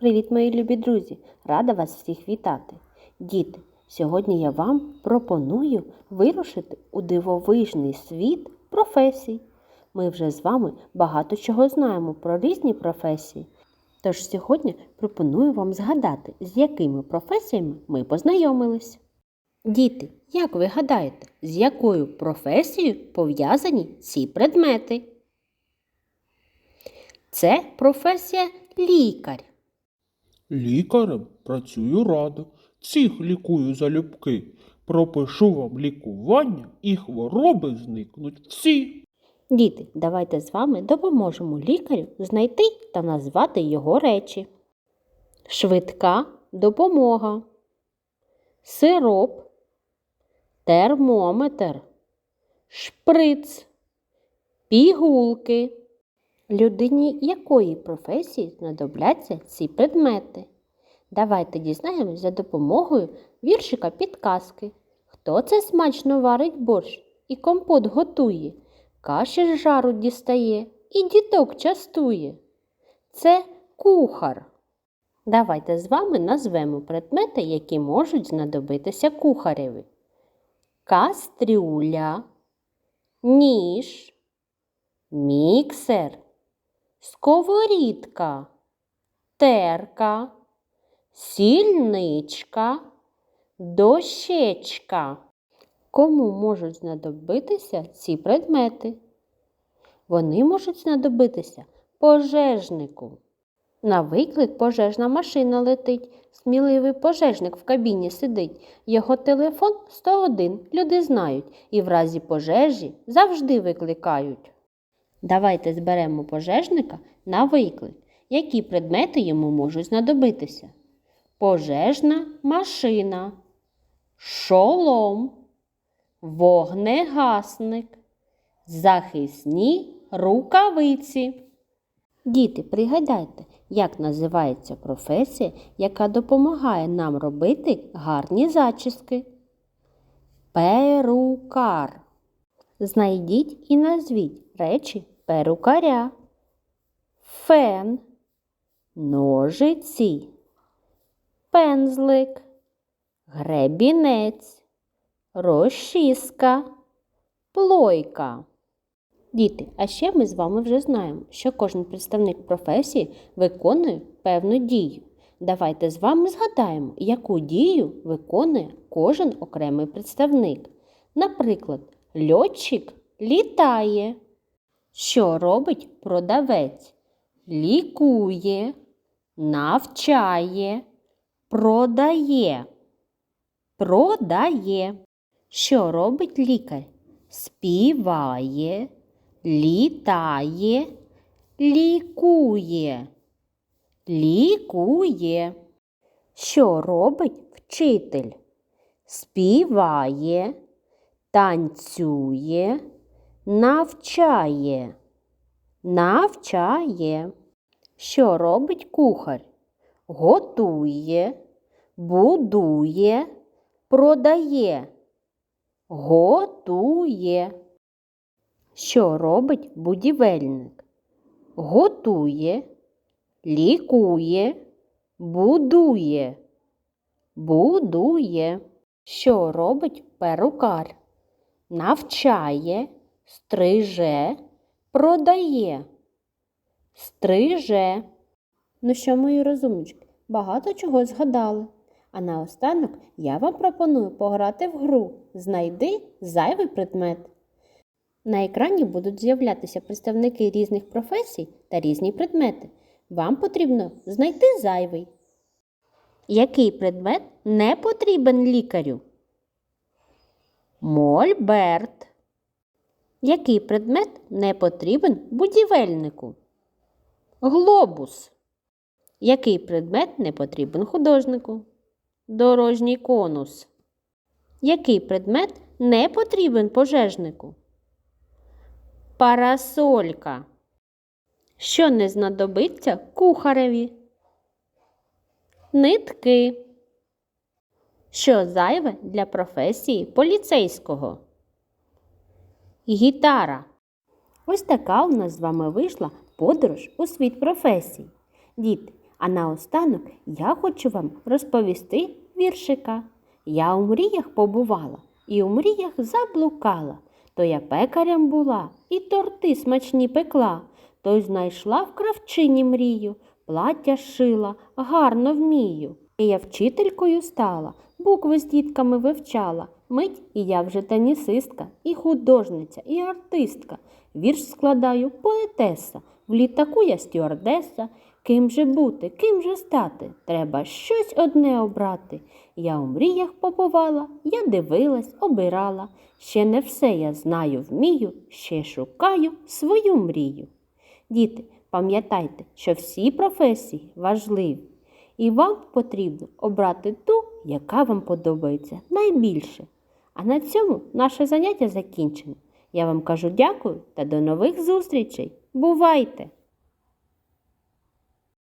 Привіт, мої любі друзі! Рада вас всіх вітати. Діти, сьогодні я вам пропоную вирушити у дивовижний світ професій. Ми вже з вами багато чого знаємо про різні професії. Тож сьогодні пропоную вам згадати, з якими професіями ми познайомились. Діти, як ви гадаєте, з якою професією пов'язані ці предмети? Це професія лікар. Лікарем працюю радо, всіх лікую залюбки. Пропишу вам лікування і хвороби зникнуть всі. Діти, давайте з вами допоможемо лікарю знайти та назвати його речі. Швидка допомога, сироп, термометр, шприц, пігулки. Людині якої професії знадобляться ці предмети? Давайте дізнаємось за допомогою віршика підказки. Хто це смачно варить борщ і компот готує, каші з жару дістає і діток частує? Це кухар. Давайте з вами назвемо предмети, які можуть знадобитися кухареві. Кастрюля, ніж, міксер, сковорідка, терка, сільничка, дощечка. Кому можуть знадобитися ці предмети? Вони можуть знадобитися пожежнику. На виклик пожежна машина летить, сміливий пожежник в кабіні сидить. Його телефон 101, люди знають, і в разі пожежі завжди викликають. Давайте зберемо пожежника на виклик. Які предмети йому можуть знадобитися? Пожежна машина, шолом, вогнегасник, захисні рукавиці. Діти, пригадайте, як називається професія, яка допомагає нам робити гарні зачіски. Перукар. Знайдіть і назвіть речі перукаря. Фен, ножиці, пензлик, гребінець, розчіска, плойка. Діти, а ще ми з вами вже знаємо, що кожен представник професії виконує певну дію. Давайте з вами згадаємо, яку дію виконує кожен окремий представник. Наприклад, льотчик літає. Що робить продавець? Лікує, навчає, продає. Продає. Що робить лікар? Співає, літає, лікує. Лікує. Що робить вчитель? Співає, танцює, навчає. Навчає. Що робить кухар? Готує, будує, продає. Готує. Що робить будівельник? Готує, лікує, будує. Будує. Що робить перукар? Навчає, стриже, продає. Стриже. Ну що, мої розумнички, багато чого згадали. А наостанок я вам пропоную пограти в гру Знайди зайвий предмет. На екрані будуть з'являтися представники різних професій та різні предмети. Вам потрібно знайти зайвий. Який предмет не потрібен лікарю? Мольберт. Який предмет не потрібен будівельнику? Глобус. Який предмет не потрібен художнику? Дорожній конус. Який предмет не потрібен пожежнику? Парасолька. Що не знадобиться кухареві? Нитки. Що зайве для професії поліцейського? Гітара. Ось така у нас з вами вийшла подорож у світ професій. Діти, А наостанок я хочу вам розповісти віршика. Я у мріях побувала і у мріях заблукала. То я пекарем була і торти смачні пекла, то й знайшла в кравчині мрію, плаття шила, гарно вмію. І я вчителькою стала, букви з дітками вивчала. Мить і я вже тенісистка, і художниця, і артистка. Вірш складаю поетеса, в літаку я стюардеса. Ким же бути, ким же стати? Треба щось одне обрати. Я у мріях побувала, я дивилась, обирала. Ще не все я знаю, вмію, ще шукаю свою мрію. Діти, пам'ятайте, що всі професії важливі, і вам потрібно обрати ту, яка вам подобається найбільше. А на цьому наше заняття закінчено. Я вам кажу дякую та до нових зустрічей. Бувайте!